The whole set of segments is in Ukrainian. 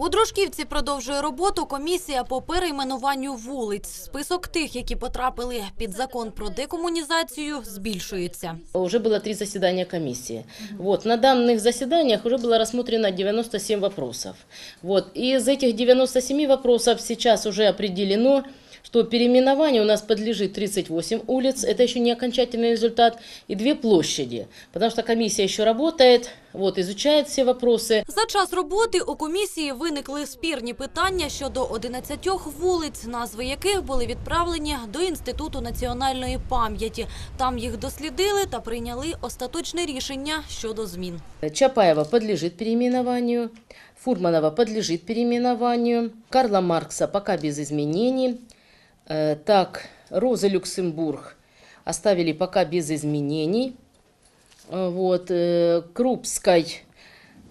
У Дружківці продовжує роботу комісія по перейменуванню вулиць. Список тих, які потрапили під закон про декомунізацію, збільшується. Уже было три заседания комиссии. Вот, на данных заседаниях уже было рассмотрено 97 вопросов. Вот, и из этих 97 вопросов сейчас уже определено, что переименованию у нас подлежит 38 улиц, это еще не окончательный результат, и две площади, потому что комиссия еще работает, вот, изучает все вопросы. За час роботи у комісії виникли спірні питання щодо 11 вулиць, назви яких були відправлені до Інституту національної пам'яті. Там їх дослідили та прийняли остаточне рішення щодо змін. Чапаева подлежит переименованию, Фурманова подлежит переименованию, Карла Маркса пока без изменений. Э, Так, Роза Люксембург оставили пока без изменений. Э, Вот, э, Крупской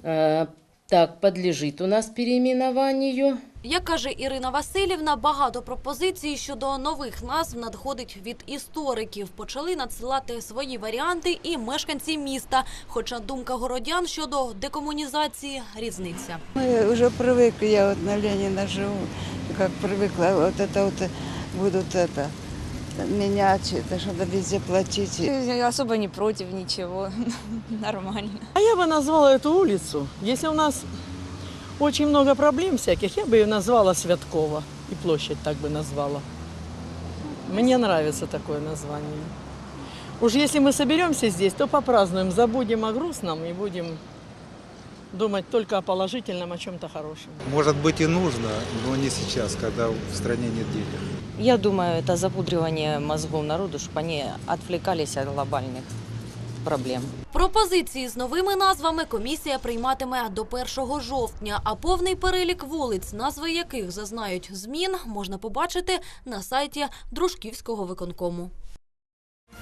э, так, подлежит у нас переименованию. Як каже Ірина Васильівна, багато пропозицій щодо нових назв надходить від істориків. Почали надсилати свої варіанти і мешканці міста. Хоча думка городян щодо декомунізації різниця. Мы уже привыкли, я вот на Ленина живу, как привыкла, вот это вот будут это менять, это что надо везде платить. Я особо не против ничего. Нормально. А я бы назвала эту улицу, если у нас очень много проблем всяких, я бы ее назвала Святкова. И площадь так бы назвала. Мне нравится такое название. Уж если мы соберемся здесь, то попразднуем, забудем о грустном и будем думать только о положительном, о чем-то хорошем. Может быть и нужно, но не сейчас, когда в стране нет денег. Я думаю, это запудривание мозгов народу, чтобы они отвлекались от глобальных проблем. Пропозиції з новими назвами комісія прийматиме до 1 жовтня, а повний перелік вулиць, назви яких зазнають змін, можна побачити на сайті Дружківського виконкому.